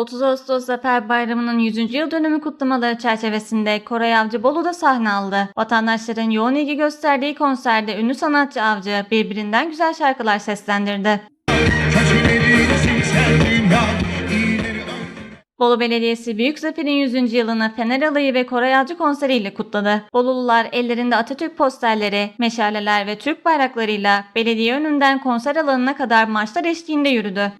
30 Ağustos Zafer Bayramı'nın 100. yıl dönümü kutlamaları çerçevesinde Koray Avcı Bolu'da sahne aldı. Vatandaşların yoğun ilgi gösterdiği konserde ünlü sanatçı Avcı birbirinden güzel şarkılar seslendirdi. Bolu Belediyesi Büyük Zafer'in 100. yılını Fener Alayı ve Koray Avcı konseriyle kutladı. Bolulular ellerinde Atatürk posterleri, meşaleler ve Türk bayraklarıyla belediye önünden konser alanına kadar marşlar eşliğinde yürüdü.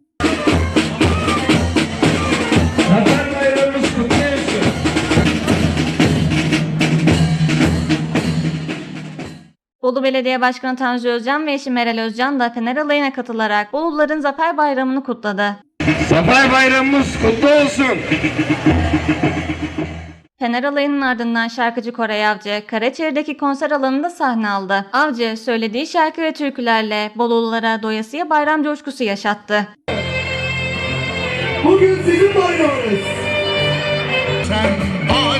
Bolu Belediye Başkanı Tanju Özcan ve eşi Meral Özcan da Fener Alayı'na katılarak Boluların Zafer Bayramı'nı kutladı. Zafer Bayramımız kutlu olsun. Fener Alayı'nın ardından şarkıcı Koray Avcı, Karaçeri'deki konser alanında sahne aldı. Avcı, söylediği şarkı ve türkülerle Bolululara doyasıya bayram coşkusu yaşattı. Bugün sizin bayramınız. sen alemler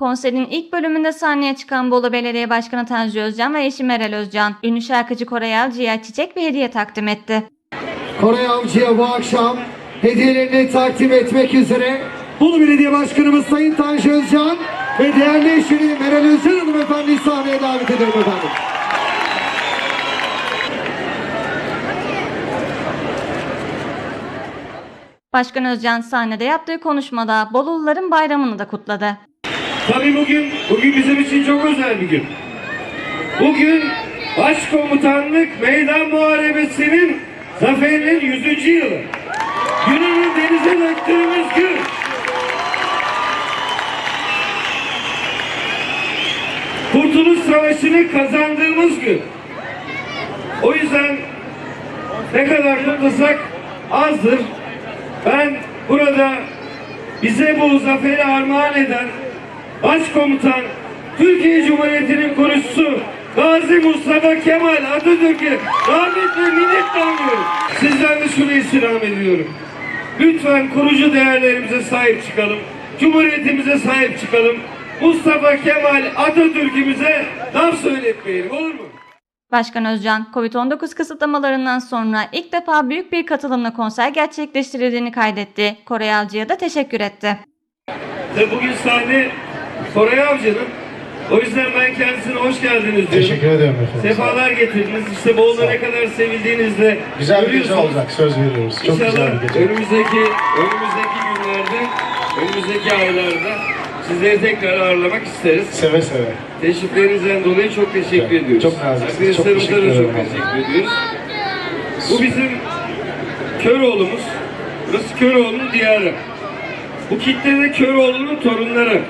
Konserin ilk bölümünde sahneye çıkan Bolu Belediye Başkanı Tanju Özcan ve eşi Meral Özcan, ünlü şarkıcı Koray Avcı'ya çiçek ve hediye takdim etti. Koray Avcı'ya bu akşam hediyelerini takdim etmek üzere Bolu Belediye Başkanımız Sayın Tanju Özcan ve değerli eşini Meral Özcan hanımefendiyi sahneye davet ediyorum efendim. Başkan Özcan sahnede yaptığı konuşmada Boluluların bayramını da kutladı. Tabii bugün, bugün bizim için çok özel bir gün. Bugün Başkomutanlık Meydan Muharebesi'nin zaferinin 100. yılı. Gününü denize döktüğümüz gün. Kurtuluş Savaşı'nı kazandığımız gün. O yüzden ne kadar kutlasak azdır. Ben burada bize bu zaferi armağan eden Başkomutan Türkiye Cumhuriyeti'nin kurucusu Gazi Mustafa Kemal Atatürk'e rahmet ve minnet anıyorum. Sizden de şunu istirham ediyorum. Lütfen kurucu değerlerimize sahip çıkalım. Cumhuriyetimize sahip çıkalım. Mustafa Kemal Atatürk'ümüze laf söyletmeyelim olur mu? Başkan Özcan, Covid-19 kısıtlamalarından sonra ilk defa büyük bir katılımla konser gerçekleştirildiğini kaydetti. Koray Avcı'ya da teşekkür etti. Ve bugün sahne Koray Avcı'nın. O yüzden ben kendisine hoş geldiniz diyorum. Teşekkür ederim efendim. Sefalar getirdiniz. İşte Bolu'da ne kadar sevildiğinizi de Güzel bir gece görüyorsunuz. olacak söz veriyoruz. Çok güzel bir gece. önümüzdeki önümüzdeki günlerde, önümüzdeki aylarda sizleri tekrar ağırlamak isteriz. Seve seve. Teşriflerinizden dolayı çok teşekkür Çok- ediyoruz. çok naziksiniz. Çok Arkadaşlarımıza teşekkür da çok ederim. teşekkür ediyoruz. Bu bizim Köroğlu'muz. Burası Köroğlu'nun diyarı. Bu kitle de Köroğlu'nun torunları.